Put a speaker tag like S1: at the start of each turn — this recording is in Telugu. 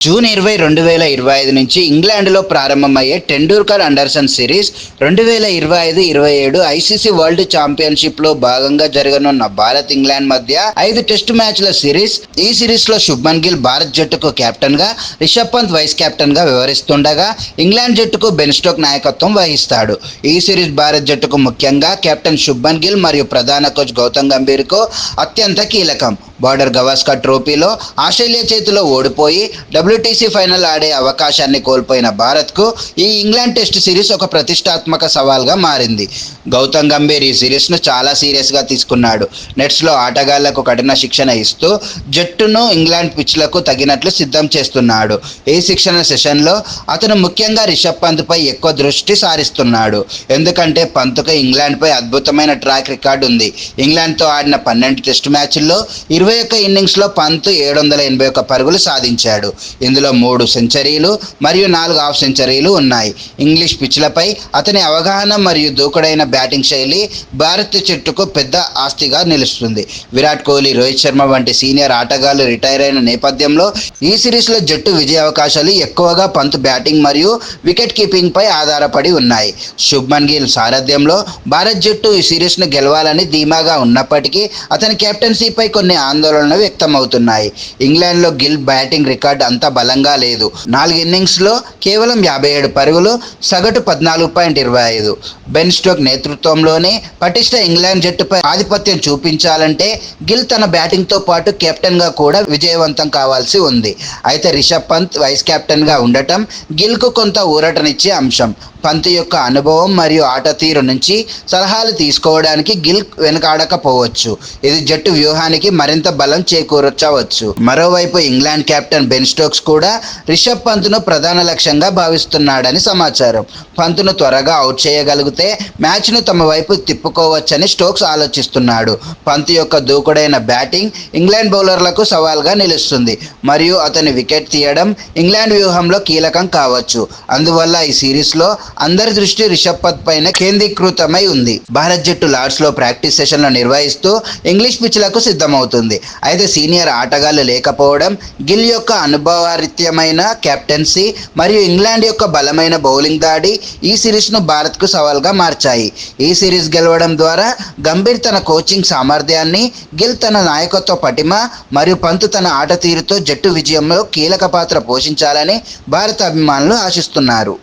S1: జూన్ ఇరవై రెండు వేల ఇరవై ఐదు నుంచి ఇంగ్లాండ్లో ప్రారంభమయ్యే టెండూల్కర్ అండర్సన్ సిరీస్ రెండు వేల ఇరవై ఐదు ఇరవై ఏడు ఐసీసీ వరల్డ్ ఛాంపియన్షిప్లో భాగంగా జరగనున్న భారత్ ఇంగ్లాండ్ మధ్య ఐదు టెస్టు మ్యాచ్ల సిరీస్ ఈ సిరీస్లో శుభ్మన్ గిల్ భారత్ జట్టుకు కెప్టెన్గా రిషబ్ పంత్ వైస్ కెప్టెన్గా వ్యవహరిస్తుండగా ఇంగ్లాండ్ జట్టుకు బెన్ స్టోక్ నాయకత్వం వహిస్తాడు. ఈ సిరీస్ భారత్ జట్టుకు ముఖ్యంగా కెప్టెన్ శుభ్మన్ గిల్ మరియు ప్రధాన కోచ్ గౌతమ్ గంభీర్కు అత్యంత కీలకం. బార్డర్ గవాస్కర్ ట్రోఫీలో ఆస్ట్రేలియా చేతిలో ఓడిపోయి డబ్ల్యూటీసీ ఫైనల్ ఆడే అవకాశాన్ని కోల్పోయిన భారత్కు ఈ ఇంగ్లాండ్ టెస్ట్ సిరీస్ ఒక ప్రతిష్టాత్మక సవాల్గా మారింది. గౌతమ్ గంభీర్ ఈ సిరీస్ను చాలా సీరియస్గా తీసుకున్నాడు. నెట్స్లో ఆటగాళ్ళకు కఠిన శిక్షణ ఇస్తూ జట్టును ఇంగ్లాండ్ పిచ్లకు తగినట్లు సిద్ధం చేస్తున్నాడు. ఈ శిక్షణ సెషన్లో అతను ముఖ్యంగా రిషబ్ పంత్పై ఎక్కువ దృష్టి సారిస్తున్నాడు. ఎందుకంటే పంత్కు ఇంగ్లాండ్పై అద్భుతమైన ట్రాక్ రికార్డు ఉంది. ఇంగ్లాండ్తో ఆడిన పన్నెండు టెస్ట్ మ్యాచ్ల్లో ఇరవై ఒక్క ఇన్నింగ్స్లో పంత్ ఏడు వందల ఎనభై ఒక్క పరుగులు సాధించాడు. ఇందులో మూడు సెంచరీలు మరియు నాలుగు హాఫ్ సెంచరీలు ఉన్నాయి. ఇంగ్లీష్ పిచ్లపై అతని అవగాహన మరియు దూకుడైన బ్యాటింగ్ శైలి భారత్ జట్టుకు పెద్ద ఆస్తిగా నిలుస్తుంది. విరాట్ కోహ్లీ రోహిత్ శర్మ వంటి సీనియర్ ఆటగాళ్ళు రిటైర్ అయిన నేపథ్యంలో ఈ సిరీస్లో జట్టు విజయ అవకాశాలు ఎక్కువగా పంత్ బ్యాటింగ్ మరియు వికెట్ కీపింగ్పై ఆధారపడి ఉన్నాయి. శుభ్మన్ గిల్ సారథ్యంలో భారత్ జట్టు ఈ సిరీస్ను గెలవాలని ధీమాగా ఉన్నప్పటికీ అతని కెప్టెన్సీపై కొన్ని ఆందోళనలు వ్యక్తమవుతున్నాయి. ఇంగ్లాండ్లో గిల్ బ్యాటింగ్ రికార్డు అంత బలంగా లేదు. నాలుగు ఇన్నింగ్స్లో కేవలం యాభై ఏడు పరుగులు సగటు పద్నాలుగు పాయింట్ ఇరవై ఐదు. బెన్ స్టోక్ నేతృత్వంలోనే పటిష్ట ఇంగ్లాండ్ జట్టుపై ఆధిపత్యం చూపించాలంటే గిల్ తన బ్యాటింగ్తో పాటు కెప్టెన్గా కూడా విజయవంతం కావాల్సి ఉంది. అయితే రిషబ్ పంత్ వైస్ కెప్టెన్గా ఉండటం గిల్కు కొంత ఊరటనిచ్చే అంశం. పంత్ యొక్క అనుభవం మరియు ఆట తీరు నుంచి సలహాలు తీసుకోవడానికి గిల్ వెనకాడకపోవచ్చు. ఇది జట్టు వ్యూహానికి మరింత బలం చేకూర్చవచ్చు. మరోవైపు ఇంగ్లాండ్ కెప్టెన్ బెన్ స్టోక్స్ కూడా రిషబ్ పంత్ను ప్రధాన లక్ష్యంగా భావిస్తున్నాడని సమాచారం. పంత్ను త్వరగా అవుట్ చేయగలిగితే మ్యాచ్ను తమ వైపు తిప్పుకోవచ్చని స్టోక్స్ ఆలోచిస్తున్నాడు. పంత్ యొక్క దూకుడైన బ్యాటింగ్ ఇంగ్లాండ్ బౌలర్లకు సవాల్గా నిలుస్తుంది. మరియు అతని వికెట్ తీయడం ఇంగ్లాండ్ వ్యూహంలో కీలకం కావచ్చు. అందువల్ల ఈ సిరీస్లో అందరి దృష్టి రిషబ్ పంత్ పైన కేంద్రీకృతమై ఉంది. భారత్ జట్టు లార్డ్స్లో ప్రాక్టీస్ సెషన్లు నిర్వహిస్తూ ఇంగ్లీష్ పిచ్లకు సిద్ధమవుతుంది. అయితే సీనియర్ ఆటగాళ్ళు లేకపోవడం గిల్ యొక్క అనుభవరీత్యమైన కెప్టెన్సీ మరియు ఇంగ్లాండ్ యొక్క బలమైన బౌలింగ్ దాడి ఈ సిరీస్ను భారత్కు సవాల్గా మార్చాయి. ఈ సిరీస్ గెలవడం ద్వారా గంభీర్ తన కోచింగ్ సామర్థ్యాన్ని గిల్ తన నాయకత్వ పటిమ మరియు పంత్ తన ఆట తీరుతో జట్టు విజయంలో కీలక పాత్ర పోషించాలని భారత అభిమానులు ఆశిస్తున్నారు.